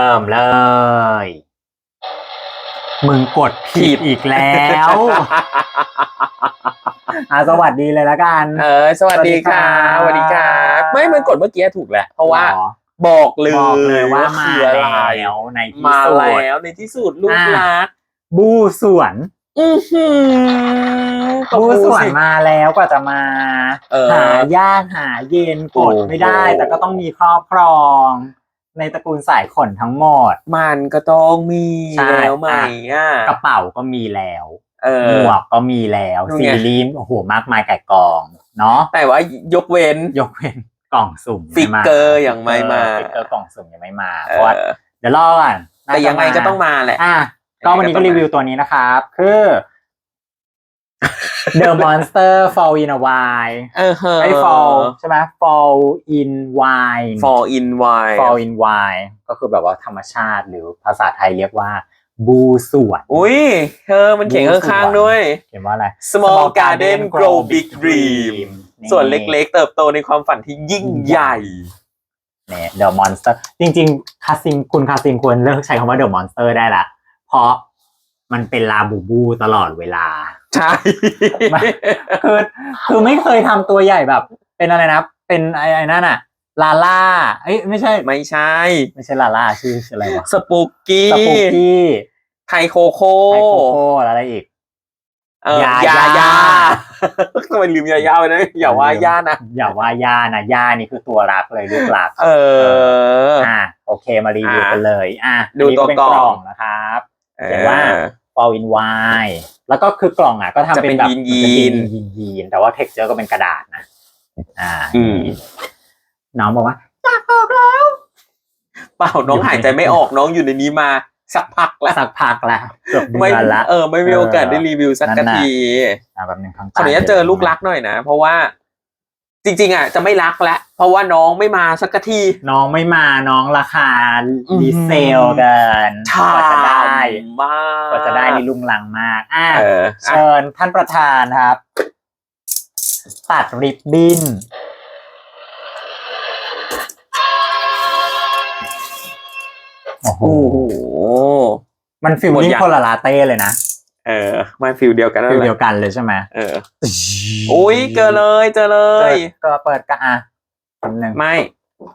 เริ่มเลย มึงกดผิดอีกแล้วอะสวัสดีเลยละกัน เออ สวัสดีค่ะสสวัวัสสดีดีคครัรับบไม่มันกดเมื่อกี้ถูกแหละ เพราะว่าหรอบอกเลยบอกเลยว่ามาคืออะไรแล้วในที่มาสุดแล้วในที่สุดลูกอะรักบูสวนอือหือบูสวนสิมาแล้วกว่าจะมาเออหายากหาเย็นกดโอ้โหไม่ได้ แต่ก็ต้องมีครอบครอง ในตระกูลสายขนทั้งหมด มันก็ต้องมีใช่ แล้วไหมอะกระเป๋าก็มีแล้วเอหมอ วกก็มีแล้วนู่นซีไง รีส์โอ้โหมากมายไก่กองเนาะแต่ว่ายกเว้น ยกเว้นกล่องสุ่มฟิกเกอร์ยังไม่มา ฟิกเกอร์กล่องสุ่มยังไม่มาเพเอราะว่าอเดี๋ยวรอก่อนน่าแต่จะยังไงก็ต้องมาแหละ อะก็วันนี้ก็รีวิวตัวนี้นะครับ คือ The Monster Fall in a Wine เออเฮ้ไอ้ Fall ใช่ไหม Fall in Wine fall in wine Fall in Wine ก็คือแบบว่าธรรมชาติหรือภาษาไทยเรียกว่า บูสวนอุ้ยเธอมันเขียนข้างๆด้วย เขียนว่าอะไร small garden grow big dream นี่ส่วนเล็กๆ เติบโตในความฝันที่ยิ่งใหญ่เนี่ย The Monster จริงๆคาซิงคุณคาซิงควรเลิกใช้คำว่า The Monster ได้ละเพราะมันเป็นลาบูบูตลอดเวลา ใช่ คือคือไม่เคยทำตัวใหญ่แบบ เป็นอะไรนะ เป็นไอ้ไอ้นั่นอะลาล่าเอ้ยไม่ใช่ ไม่ใช่ ไม่ใช่ลาล่าชื่อชื่ออะไรวะสปูกี้สปูกี้ไทโคโค่ไอโคโค่แล้วอะไรอีกเออยายายายาทำไมลืมยายาไปนะอย่าว่าย่านะอย่าว่าย่านะย่านี่คือตัวรักเลยลูกหลัก เอออะโอเคมารีวิวอะกันเลย อะดูอันนี้ตัวเป็นกล่องกล่องนะครับเขียนว่า fall in wine แล้วก็คือกล่องอะก็ทำจะเป็เป็นนแบบยีนยีนจะเป็นยีนยีนแต่ว่า texture ก็เป็นกระดาษนะ อ่าอืมน้องบอกว่าเปล่าน้องหายใจไม่ออกน้องอยู่ในนี้มาสักพักแล้วสักพักแล้วเกือบเดืไม่อนละเออไม่มีโอกาสได้รีวิวสักนั่นน่ะทีอะแบบหนึ่งครั้งขออนุญาตเจอลูกรักหน่อยนะ เพราะว่า จริง ๆ อะ จะไม่รักแล้วเพราะว่าน้องไม่มาสักที น้องไม่มาน้องราคาอืมดีเซลกันกช่าว่าจะได้ มากกว่าจะได้นี่ลุงลังมาก อะเอออะเชิญท่านประธานครับ ตัดริบบิ้น โอ้โห โอ้โห มันฟิลหมดลิ่งยัง คนละลาเต้เลยนะเออมาฟิลเดียวกันนั่ฟินลแหเดียวละกันเลยใช่ไหมเอออุ้ยเจอเลยเจอเลเปิย ดก็เปิดกะอะคำหนึ่งไม่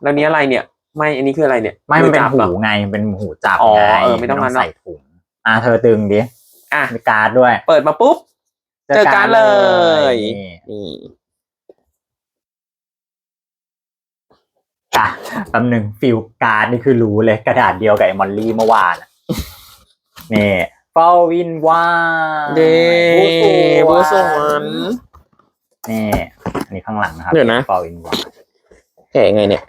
แล้วนี้อะไรเนี่ย ไม่อันนี้คืออะไรเนี่ยไม่มันเป็นจับหูหรอไงมันเป็นหูจับอ๋อไงเออไม่ต้องงั้นหรอกใส่ถุงอะเธอตึงดิอะมีการ์ดด้วย เปิดมาปุ๊บ เจอการ์ดเลยนี่นี่อะแป๊บหนึ่งฟิลการ์ดนี่คือรู้เลยกระดาษเดียวกับไอ้มอลลี่เมื่อวานอะนี่ฟอลวินวานเด้บูสวนนี่อันนี้ข้างหลังนะครับเดี๋ยวนะฟอลวินวาน แกะไงเนี่ย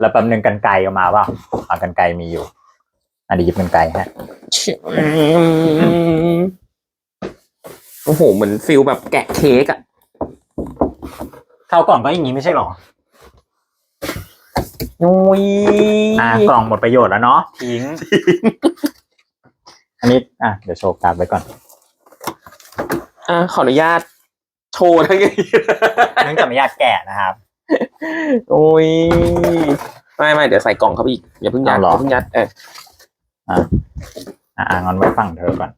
แล้วแป๊บหนึ่งกันไกลออกมาเปล่าเอากันไกลมีอยู่ อันนี้หยิบกันไกลฮะ โอ้โห เหมือนฟิลแบบแกะเค้กอะเข้าวกล่องก็อย่างนี้ไม่ใช่หรอโอ้ยอ่ากล่องหมดประโยชน์แล้วเนาะทิ้ง อันนี้ อะ เดี๋ยวโชว์การ์ดไว้ก่อน อะขออนุญาตโชว์ทั้งนี้เนื่องจากไม่อยากแกะนะครับ โอ้ยไม่ไม่เดี๋ยวใส่กล่องเข้าไปอีกอย่าเพิ่งยัดเอาเหรออ ย่าเพิ่งยัดเอออะอะอะงั้นไว้ฟังเธอก่อน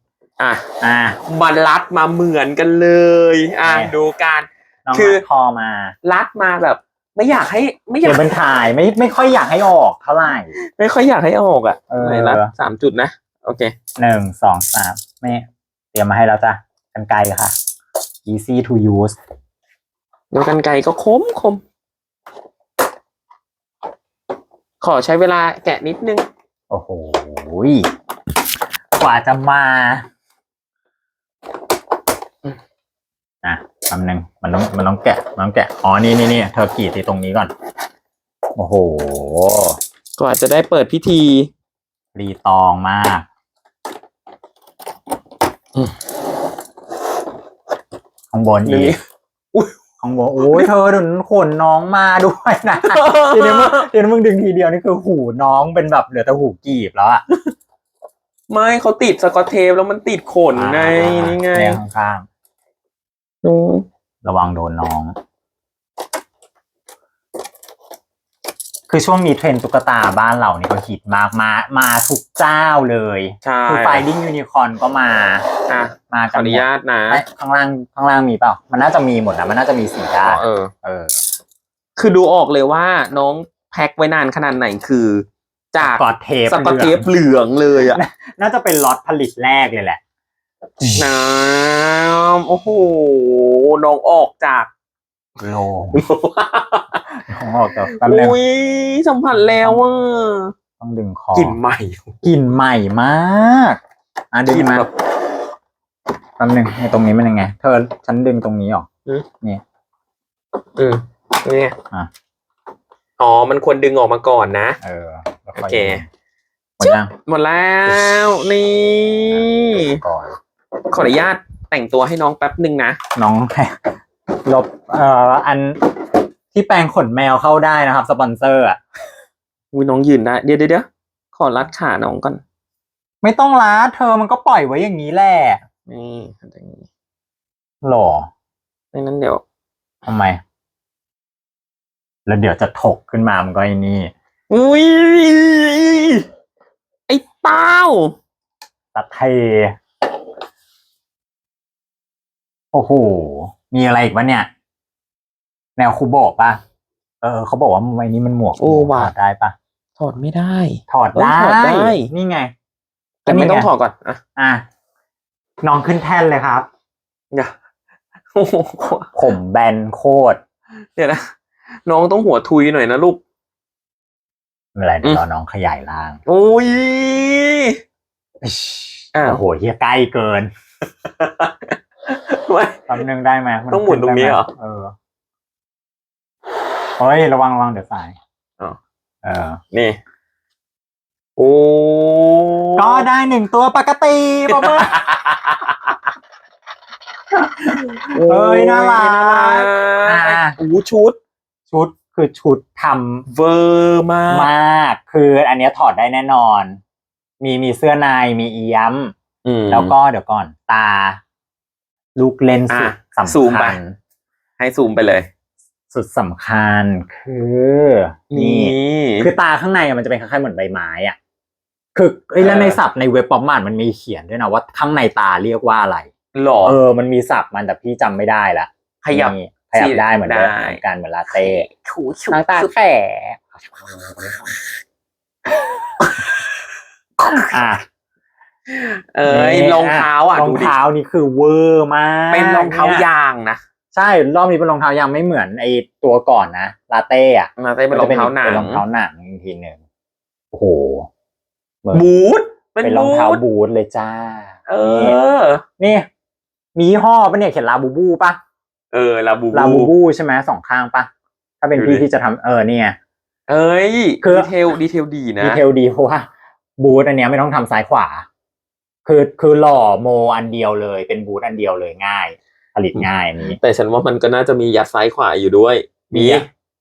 อะอะมารัดมาเหมือนกันเลย อะเนี่ย ดูการ น้องคือ รัดคอมารัดมาแบบ ไม่อยากให้ไม่อเดี๋ยายกวเป็นถ่ายไม่ไม่ค่อยอยากให้ออกเท่าไหร่ ไม่ค่อยอยากให้ออกอะเออ ไหนรัดสามจุดนะโอเค หนึ่งสองสามแม่เตรียมมาให้แล้วจ้ะกันไกลค่ะ easy to use ดูกันไกลก็คมคม ขอใช้เวลาแกะนิดนึง โอ้โหกว่าจะมาอะคำหนึ่งมันต้องมันต้องแกะมันต้องแกะอ๋อนี่นี่นี่เธอกรีดที่ตรงนี้ก่อน โอ้โหกว่าจะได้เปิดพิธี รีตองมากอืมข้างบนนี่อีก ข้างบนโอ้ยเธอดึงขนน้องมาด้วยนะทีนี้มึงทีนี้มึงดึงทีเดียวนี่คือหูน้องเป็นแบบเหลือแต่หูกีบแล้วอะไม่เขาติดสกอตเทปแล้วมันติดขนไงนี่ไงเนี่ยข้างอืมๆระวังโดนน้อง คคือช่วงนี้เทรนด์ตุ๊กตาบ้านเรานี่ก็ฮิตมากมา มาทุกเจ้าเลยใช่ คือ Finding Unicorn ก็มา อะมาขออนุญาตนะเอ้ยข้างล่างข้างล่างมีเปล่า มันน่าจะมีหมดนะมันน่าจะมีสีอ๋ได้อเออ เออ คือดูออกเลยว่าน้องแพ็คไว้นานขนาดไหนคือ จากกอดเทปสกอตเทปเหลืองเลยอะน่าจะเป็นล็อตผลิตแรกเลยแหละ น้ำโอ้โห น้องออกจาก โลงของออกจากแป๊บนึงอุ้ยสัมผัสแล้วอะต้องดึงคอกลิ่นใหม่กลิ่นใหม่มาก อะดึงกลิ่นมาแบบแป๊บนึงไอ้ตรงนี้มันยังไง เธอฉันดึงตรงนี้ออกอืมนี่อะอ๋อ มันควรดึงออกมาก่อนนะ เออแล้วโอค่อยเคหมดยังหมดแล้วนี่ก่อนขออนุญาตแต่งตัวให้น้องแป๊บหนึ่งนะ น้อง ลบเอ่ออันที่แปลงขนแมวเข้าได้นะครับ สปอนเซอร์อะอุ้ยน้องยืนได้เดี๋ยวเดี๋ยวเดี๋ยวขอรัดขาน้องก่อน ไม่ต้องล้าเธอมันก็ปล่อยไว้อย่างนี้แหละนี่อย่างนี้หรอดังนั้นเดี๋ยวทำไม แล้วเดี๋ยวจะถกขึ้นมามันก็ไอ้นี่อุ้ยไอ้เต้าตะเทโอ้โห มีอะไรอีกวะเนี่ย แนวคูโบะป่ะเออเขาบอกว่าไว้นี้มันหมวกโอ้ว่ะถอดได้ป่ะถอดไม่ได้ ถอดได้เออถอดได้ นี่ไงแต่ไม่ต้องนี่งถอดก่อนอะอะน้องขึ้นแท่นเลยครับ เดี๋ยวโอ้โหผมแบนโคตรเดี๋ยวนะน้องต้องหัวทุยหน่อยนะลูก ไม่เป็นไรเดี๋ยวอืมรอน้องขยายล่างโอ้ยอ้าว โอ้โหเฮียใกล้เกิน ไม่ แป๊บนึงได้ไหมต้องหมุนตรงนี้เหรอ เออเฮ้ยระวังระวังเดี๋ยวสายอ๋อ เออ นี่ โอ้ก็ได้หนึ่งตัวปกติปรบมือโอ้เอ้ยน่ารักน่ารักอ่าโอ้โหชุด ชุดคือชุดทเวอร์มากำมาก คืออันเนี้ยถอดได้แน่นอน มีมีเสื้อในมีเอี้ยมอืมแล้วก็เดี๋ยวก่อน ตา ลูกเลนส์สุดอะสำซูมไป คัญให้ซูมไปเลยสุดสำคัญคือนี่ คือตาข้างในอะมันจะเป็นคล้ายๆเหมือนใบไม้อะคือเอ้ยแล้วเออในศัพท์ในเว็บป๊อปมานมันมีเขียนด้วยนะว่าข้างในตาเรียกว่าอะไร หล่อ เออ มันมีศัพท์มันแต่พี่จำไม่ได้ละขยับนี่ขยับได้เหมือนเดิมได้ เหมือนกันเหมือนลาเต้ถูชูทางตาแฝอะ เอ้ยนี่รองเท้าอะรอดูงดิเท้านี่คือเวอร์มากเป็นรองเท้ายางนะใช่รอบนี้เป็นรองเท้ายางไม่เหมือนไอตัวก่อนนะลาเต้อะมาได้เป็นรองเท้าหนังเป็นรองเท้าหนังอีกทีหนึ่งโอ้โหเหมือนบูทเป็นเป็นรองบูเท้าทบูทเลยจ้า เออ นี่มียี่ห้อปะเนี่ยเขียนลาบูบูปะเออลาบูลาบูบูใช่ไหมสองข้างปะถ้าเป็นดูดิพี่ที่จะทำเออเนี่ย เอ้ยคือดีเทลดีเทลดีนะดีเทลดีเพราะว่าบูทอันเนี้ยไม่ต้องทำซ้ายขวา คือคือหล่อโมอันเดียวเลย เป็นบูทอันเดียวเลยง่าย ผลิตง่ายอันนี้แต่ฉันว่ามันก็น่าจะมียัดซ้ายขวาอยู่ด้วย มี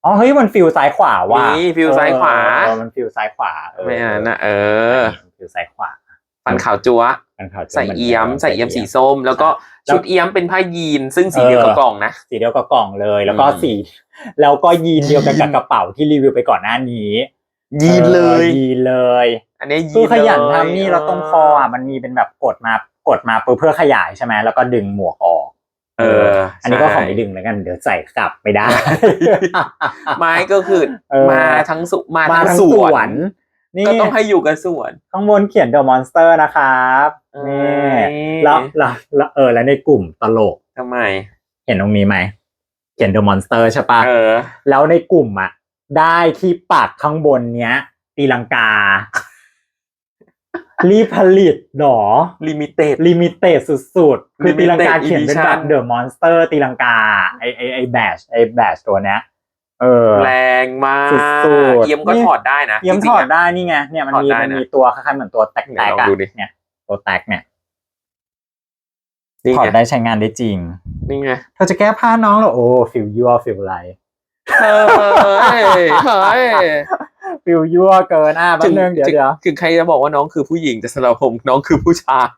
อ๋อเฮ้ยมันฟิลซ้ายขวาว่ะมีฟิลซ้ายขวาเออมันฟิลซ้ายขวาเออไม่อ่านนะเออมันฟิลซ้ายขวาฟันขาวจั๊วมันขาวจะใส่หมืนเอี้ยมดิใส่เอี้ยมสีส้ม แล้วก็แล้วชุดเอี้ยมเป็นผ้ายีน ซึ่งสีเดียวกับเออกล่องนะสีเดียวกับกล่องเลย แล้วก็อืมสี แล้วก็ยีนเดียวกันกับกระเป๋าที่รีวิวไปก่อนหน้านี้ ยีนเลยออยีนเลย อันนี้ยีคือนขยันเลยทำนี่แล้วตรงคออะมันมีเป็นแบบกดมากดมาเพื่อขยายใช่ไหมแล้วก็ดึงหมวกออก เออ อันนี้ก็ขอใช่ไม่ดึงแล้วกันเดี๋ยวใส่กลับไม่ได้ ไม้ก็คือเออมาทั้งสุมามาทั้งทั้งสสววนนนี่ก็ต้องให้อยู่กับสวน ข้างบนเขียน The Monster นะครับนี่แล้วแล้วแล้วเออแล้วในกลุ่มตลกทำไม เห็นตรงนี้ไหมเขียน The Monster ใช่ปะเออแล้วในกลุ่มอะ ได้ที่ปากข้างบนเนี้ย ตีลังกา รีบผลิตหรอ ลิมิเต็ด ลิมิเต็ดสุดๆ คือ Limited ตีลังกาเขียนเป็นแบบ Edition เดอะมอนสเตอร์ตีลังกา ไอไอไอแบชไอแบชตัวเนี้ย เออ แรงมากสุดๆ เอี่ยมก็นี่ถอดได้นะเยี่ยมจถริงอๆดอะ ได้นี่ไง เนี่ยมันถอดมีได้มันนะมีตัวคล้ายๆเหมือนตัวแตกไหนแตกลองอะดูดิ เนี่ย ตัวแตกเนี่ยนี่ถอดไงได้ใช้งานได้จริง นี่ไง เธอจะแก้ผ้าน้องเหรอโอ้ฟิลยัวฟิลอะไร เฮ้ยเฮ้ยฟิลยัวเกินอะแป๊บนึงเดี๋ยวถึเดี๋ยวคือใครจะบอกว่าน้องคือผู้หญิงแต่สำหรับผมน้องคือผู้ชาย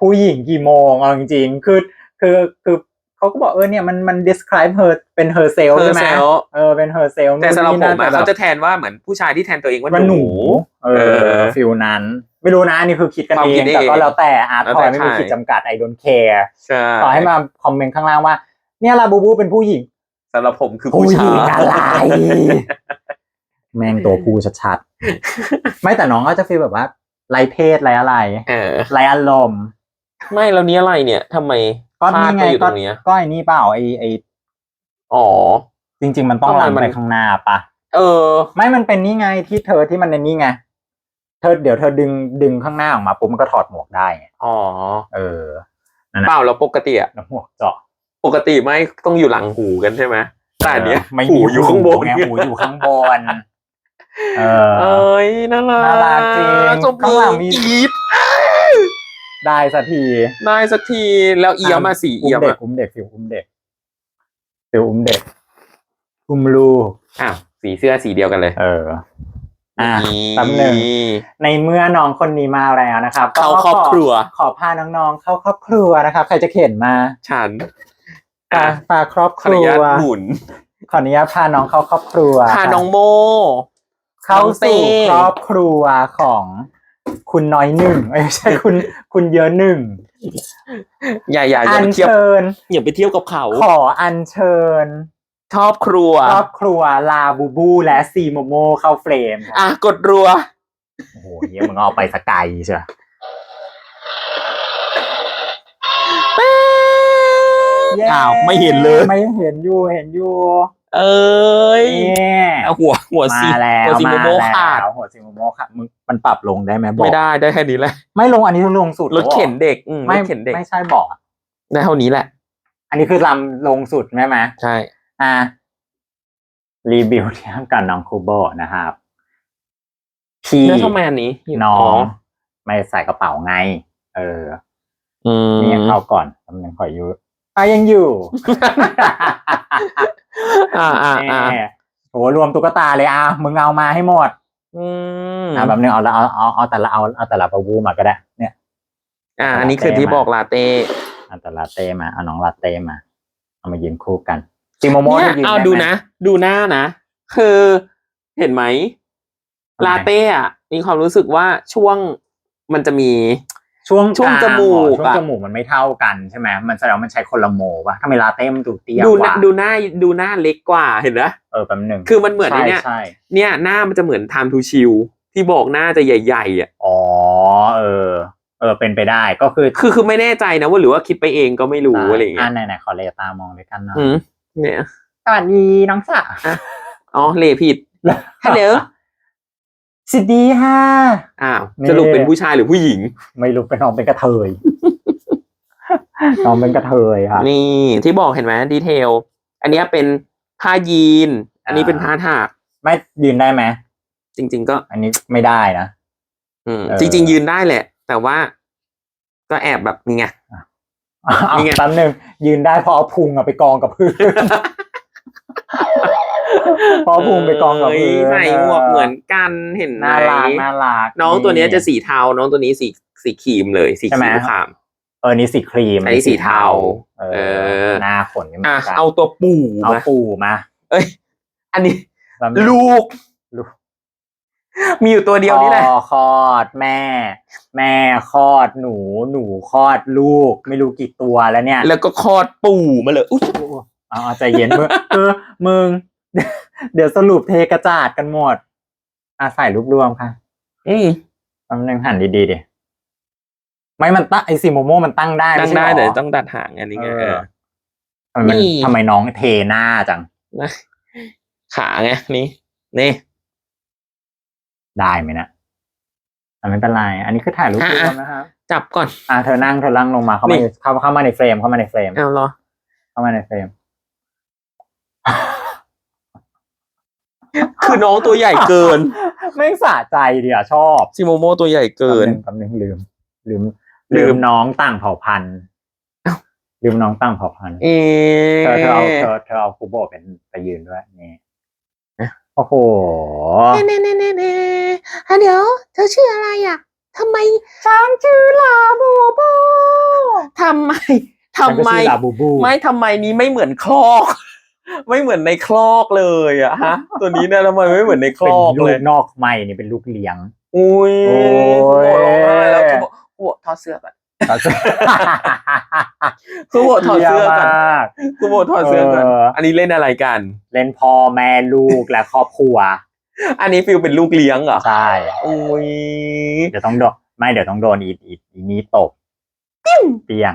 ผู้หญิงกี่โมงเอาจริงๆคือคือคือเขาก็บอกเออเนี่ยมันมัน describe her เป็น herself ใช่ไหม herself เออเป็น herself แต่สำหรับผมอะนู่นนี่นั่นเขาแต่จะแบบแทนว่าเหมือนผู้ชายที่แทนตัวเองว่าว่าหหนูนูเอเอออฟิลนั้น ไม่รู้นะอันนี่คือคิดกันความเอคิงดเองแต่ก็แล้วแต่อาร์ตแล้วทแต่อยไม่มีใครขีดจำกัด I don't care ใช่ต่อให้มาคอมเมนต์ข้างล่างว่า เนี่ยลาบูบูเป็นผู้หญิง สำหรับผมคือผู้ผู้หชาญิยงอะไร แม่งตัวผู้ชัดๆ ไม่แต่น้องก็จะฟีลแบบว่าไรเพศไรอะไรเออ ไรอารมณ์ ไม่แล้วนี้อะไรเนี่ยทำไมก็พลานี่ดไงไปอยู่ตก็รงเนี้ยก็ไอ้นี่เปล่าไอไออ๋อ จริง ๆ มันต้องทำไมลำมันไปข้างหน้าปะเออ ไม่มันเป็นนี่ไงที่เธอที่มันในนี่ไงเธอเดี๋ยวเธอดึงดึงข้างหน้าออกมาปุ๊บมันก็ถอดหมวกได้ไงอ๋อ เออเปล่าแล้วปกติอะแล้วหมวกเจาะ ปกติไม่ต้องอยู่หลังหูกันใช่ไหมแต่อันเนี้ยเออไม่หูมีอยู่ข้างบนไงหูอยู่ข้างบน เออเอ้ยน่ารักน่ารักจริงจบข้างหลังมีอีฟได้สักทีได้สักทีแล้วเอียมมาสีอุ้เอียมมเด็กอะอุ้มเด็กฟิลอุ้มเด็กฟิลอุ้มเด็กอุ้มลูกอ้าวสีเสื้อสีเดียวกันเลย เอออะนี่แป๊บหนึ่งในเมื่อน้องคนนี้มาแล้วนะครับ เข้าก็ครอบครัว ขอพาน้องๆเข้าครอบครัวนะครับ ใครจะเข็นมา ฉัน พาอะพาครอบขคออนุรัวญาตหมุน ขออนุญาตพาน้องเข้าครอบครัวพาน้องโม เข้าน้องเต้สู่ครอบครัวของคุณน้อยหนึ่งเอ้ยไม่ใช่คุณคุณเยอะหนึ่งอย่าอย่าอย่าอัไปญเทียบเชิญ อย่าไปเทียบกับเขาขออัญเชิญชอบครัว ครอบครัวลาบูบูและซีโมโมเข้าเฟรมอะกดรัว โอ้โหเยี่ยมึงเอาไปสกายใช่ไหมอ้าวไม่เห็นเลย ไม่เห็นอยู่เห็นอยู่เอ้ยเนี่ยเอาหัวหัวสีมาแล้วหัวสีโมมาโมแล้วขาดหัวซีโมโมขาดมึงมันปรับลงได้ไหมบอกไม่ได้ได้แค่นี้แหละไม่ลงอันนี้ลงสุดรถเข็นเด็กอืมรไม่ถเข็นเด็กไม่ใช่บอกได้เท่านี้แหละ อันนี้คือลำลงสุดใช่ไหมใช่อะรีวิวเทียบกับน้องคูโบนะครับพี่แล้วทำไมอันนี้น้องไม่ใส่กระเป๋าไง เอออืมนี่เข้าก่อนกำลังขออยู่ อะยังอยู่อ่าอ่าอ่าแหมโหรวมตุ๊กตาเลยอะมึงเอามาให้หมด อืมอะแบบนึงเอาละเอาเอาเอาแต่ละเอาเอาแต่ละปะวูมาก็ได้ เนี่ย อ่า อันนี้คือที่บอกลาเต้เอาแต่ลาเต้มาเอาน้องลาเต้มา เอามายืนคู่กันจิโมโมเนี่ยยืนเอาได้ไหมดูนะ ดูหน้านะ คือเห็นไหมทำไมลาเต้อะมีความรู้สึกว่าช่วงมันจะมี ช่วงช่วงกลาจมูกช่วงอะ จมูกมันไม่เท่ากันใช่ไหมมันแสดงว่ามันใช้คนละโมป่ะทำไมลาเต้มันดูเตี้ยดูกหน้าว่าดูหน้าดูหน้าเล็กกว่าเห็นไหมเออแป๊บนึงคือมันเหมือนไอ้ใช่เนี่ยใช่เนี่ยหน้ามันจะเหมือน time to chill ที่บอกหน้าจะใหญ่ๆอะอ๋อเออ เออเป็นไปได้ก็คือคือคือไม่แน่ใจนะว่าหรือว่าคิดไปเองก็ไม่รู้อะไรอย่างเงี้ยไหนไหนๆขอเลตามองด้วยกันหน่อยอืมเนี่ยสวัสดีน้องสาว อ๋อเลผิดฮัลโหล สวัสดีค่ะอ้าวนี่สรุปเป็นผู้ชายหรือผู้หญิง ไม่รู้เป็นน้องเป็นกระเทย น้องเป็นกระเทยค่ะ นี่ที่บอกเห็นไหมดีเทล อันเนี้ยเป็นผ้ายีน อันนี้อ่าเป็นผ้าถากไม่ยืนได้ไหมจริง ๆ ก็ อันนี้ไม่ได้นะอืมเออจริง ๆ ยืนได้แหละ แต่ว่า ก็แอบแบบนี่ไงเอานี่ไงแป๊บนึงยืนได้เพอเอาพุงอะไปกองกับพื้น เพอเอาพุงไปกองกับพื้นเอ้ยใส่หมวกเหมือนกันเห็นไหมน่ารักน่ารักน้องตัวเนี้ยจะสีเทา น้องตัวนี้สีสีครีมเลยสีใช่คไหมรีมขามเออนี่สีครีมอันนี้สีเทา เอเอออหน้าขนนี่เหมือะอนกันเอาตัวปู่เอามาปูมา เอ้ย อันนี้แป๊บนึงลูกลูกมีอยู่ตัวเดียวนี่แหละพ่อคลอดแม่ แม่คลอดหนู หนูคลอดลูก ไม่รู้กี่ตัวแล้วเนี่ย แล้วก็คลอดปู่มาเลยอุ๊ยเอาเอาใจเย็นมึงเออมึง เดี๋ยวสรุปเทกระจาดกันหมด อะใส่รูปรวมค่ะอืมแป๊บนึงหันดีๆดิไม่มันตั้งไอซีโมโมมันตั้งได้ตั้งม่ได้ใช่หรแต่ต้องดัดหางอันนี้ไงเอเอออทำไมมันนี่ ทำไมน้องเทหน้าจัง นะขาไงนี่นี่ ได้ไหมนะอะไม่เป็นไร อันนี้คือถ่ายรูปรวมอะนะครับ จับก่อนอะเธอนั่งเธอนั่งลงมาเข้ามานี่ในเข้าเข้ามาในเฟรมเข้ามาในเฟรมเอาเหรอเข้ามาในเฟรม คือน้องตัวใหญ่เกินไม่งสะใจเดียวชอบซิโมโมตัวใหญ่เกินแป๊บนึงลืม ลืม ลืลืมมน้องต่างเผ่าพันธุ์อ้าวลืมน้องต่างเผ่าพันธุ์เอ๊เธอเธอเอาเธอเธอเอาคูโบเป็นไปยืนด้วยนี่เอ๊ะโอ้โหเน่เน่เน่เน่อะเดี๋ยว เธอชื่ออะไรอะทำไมช้างชื่อลาบูบูทำไมทำไมฉันก็ชื่อลาบูบูไม่ทำไมนี้ไม่เหมือนคลอก ไม่เหมือนในคลอกเลยอะฮะ ตัวนี้เนี่ยทำไมไม่เหมือนในคลเป็นอกลูเลกยนอกไม่นี่เป็นลูกเลี้ยง อุ้ยโอ้ยกูบอกร้องไห้แล้วกูบอกกูบอกถอดเสื้อก่อนกูบอกถอดเสื้อก่อนมากกูบอกถอดเสื้อก่อนเอออันนี้เล่นอะไรกัน เล่นพ่อแม่ลูกและครอบครัว อันนี้ฟิลเป็นลูกเลี้ยงเหรอ ใช่อุ้ยเดี๋ยวต้องโดนไม่เดี๋ยวต้องโดนอีอีอีนี้ตบเปียง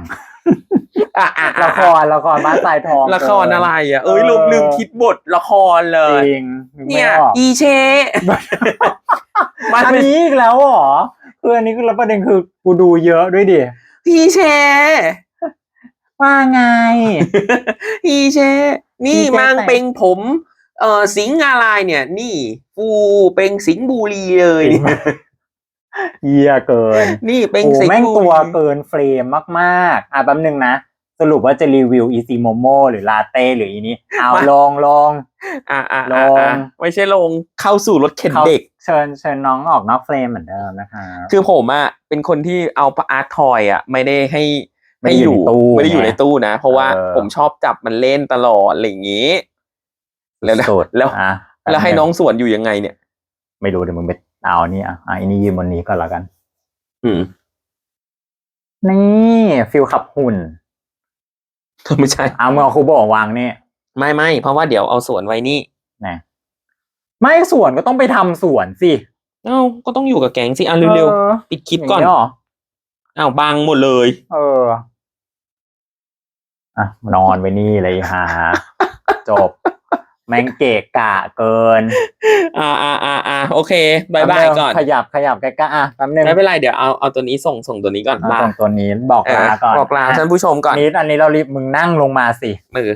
อะอะอ่ละครละครบ้านทรายทองละครอะไรอะเอ้ยเออลืมลืมคิดบทละครเลจย ริงไม่เนี่ยออกอีเชมันอันเป็นนี้อีกแล้วเหรอคืออันนี้คือแล้วประเด็นคือกูดูเยอะด้วยดิอีเชว่าไง อีเช นี่อีเชมังไหนเป็งผม เอ่อสิงห์อะไรเนี่ย นี่ ฟูเป็งสิงห์บุรีเลย เยี่ยเกินนี่เป็งโอ้สิงแม่งห์บุตัวรีเกินเฟรมมากๆ อะแป๊บนึงนะ สรุปว่าจะรีวิวอีซีโมโมหรือลาเต้หรืออีนี้เอาลองลอง อะอะลอะงอะไม่ใช่ลงเข้าสู่รถเข็นเขาเด็ก เชิญเชิญน้องออกนอกเฟรมเหมือนเดิมนะคะคือผมอะเป็นคนที่เอาอาร์ตทอยอะ ไม่ได้ให้ไม่ให้ได้อยู่ในตู้ ไม่ได้อยู่ไงในตู้นะ เพราะว่าเออ ผมชอบจับมันเล่นตลอดอะไรอย่างงี้ แล้วสุดแล้ว อะแล้วให้น้องสวนอยู่ยังไงเนี่ย ไม่รู้เดี๋ยวมึงไป เอานี่อะอะอันนี้ยืมบนนี้ก่อนแล้วกัน อืมนี่ฟิลขับหุ่นไม่ใช่ เอามือคูโบวางนี่ไม่ไม่เพราะว่าเดี๋ยวเอาสวนไว้นี่นะไม่สวนก็ต้องไปทำสวนสิเอ้าก็ต้องอยู่กับแก๊งสิอะเร็วออๆปิดคลิปก่อนย่างเหรออ้าวบังหมดเลย เอออะนอนไว้นี่เลยฮะ จบ แม่งเกะกะเกินอ่าอ่าอ่าอ่าโอเคบายบายก่อน ขยับขยับใกล้ๆอะแป๊บนึงไม่เป็นไรเดี๋ยวเอาเอาตัวนี้ส่งส่งตัวนี้ก่อนเอาลาส่งตัวนี้บอกเอลาอก่อนบอกลาท่านผู้ชมก่อนนิดอันนี้เรารีบมึงนั่งลงมาสิมือ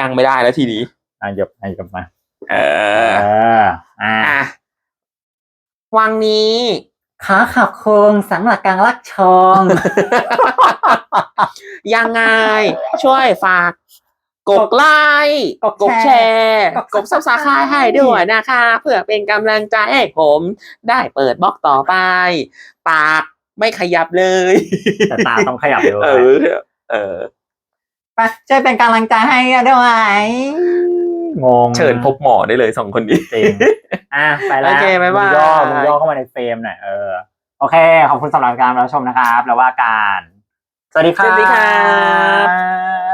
ดังไม่ได้แล้วทีนี้อะหยบอะหยบมา เอเออออะอะวังนี้ขาขับโครงสังหลักกลางลักชอง ยังไง ช่วยฝาก กดไลค์กดกดแชร์กดกดซับสไครต์ให้ด้วยนะคะ เพื่อเป็นกำลังใจให้ผมได้เปิดบล็อกต่อไป ปากไม่ขยับเลย แต่ตาต้องขยับด้วยเออเออไปช่วยเป็นกำลังใจให้ด้วยงงเชิญพบหมอได้เลยสองคนนี้จริงอะไปแล้วโอเคบ๊ายบายมึงย่อมึงย่อเข้ามาในเฟรมหน่อยเออโอเค ขอบคุณสำหรับการรับชมนะครับ แล้วว่าการ สวัสดีครับสวัสดีครับ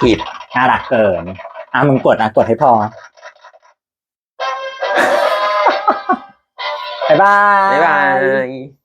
ผิดน่ารักเกินอะมึงกดอะกดให้พอ บ๊ายบาย บ๊ายบาย